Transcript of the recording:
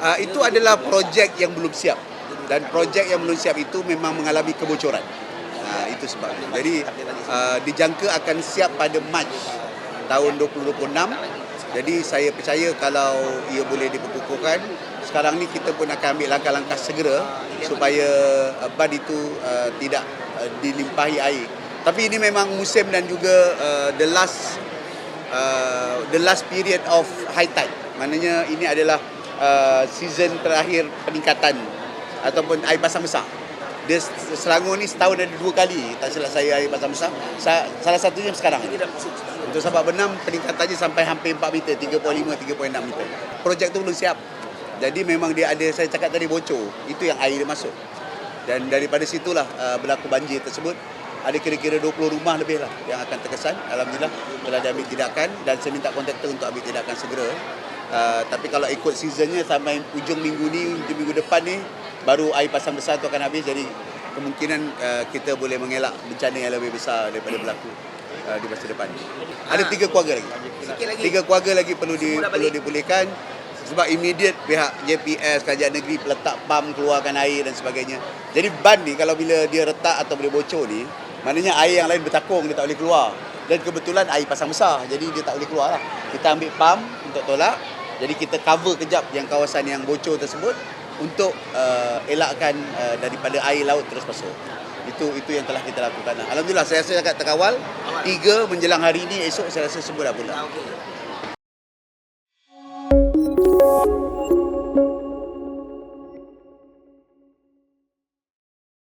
Uh, itu adalah projek yang belum siap dan projek yang belum siap itu memang mengalami kebocoran. Uh, itu sebabnya. Jadi uh, dijangka akan siap pada Mac tahun 2026. Jadi saya percaya kalau ia boleh diperkukuhkan, sekarang ni kita pun akan ambil langkah-langkah segera supaya uh, ban itu uh, tidak uh, dilimpahi air. Tapi ini memang musim dan juga uh, the last uh, the last period of high tide. Maknanya ini adalah uh, season terakhir peningkatan ataupun air pasang besar. Dia Selangor ni setahun ada dua kali tak silap saya air pasang besar. Sa- Salah satunya sekarang. Untuk sebab benam peningkatannya sampai hampir 4 meter, 3.5, 3.6 meter. Projek tu belum siap. Jadi memang dia ada saya cakap tadi bocor. Itu yang air dia masuk. Dan daripada situlah uh, berlaku banjir tersebut. Ada kira-kira 20 rumah lebih lah yang akan terkesan. Alhamdulillah telah diambil tindakan dan saya minta kontraktor untuk ambil tindakan segera. Uh, tapi kalau ikut seasonnya sampai ujung minggu ni, ujung minggu depan ni baru air pasang besar tu akan habis jadi kemungkinan uh, kita boleh mengelak bencana yang lebih besar daripada berlaku uh, di masa depan. Ada tiga keluarga lagi. Tiga keluarga lagi perlu di, perlu dipulihkan sebab immediate pihak JPS kerajaan negeri letak pam keluarkan air dan sebagainya. Jadi ban ni kalau bila dia retak atau boleh bocor ni, maknanya air yang lain bertakung dia tak boleh keluar. Dan kebetulan air pasang besar jadi dia tak boleh keluar lah. Kita ambil pam untuk tolak. Jadi kita cover kejap yang kawasan yang bocor tersebut untuk uh, elakkan uh, daripada air laut terus masuk. Itu itu yang telah kita lakukan. Alhamdulillah saya rasa agak terkawal. Tiga menjelang hari ini esok saya rasa semua dah pula. Ah, okay.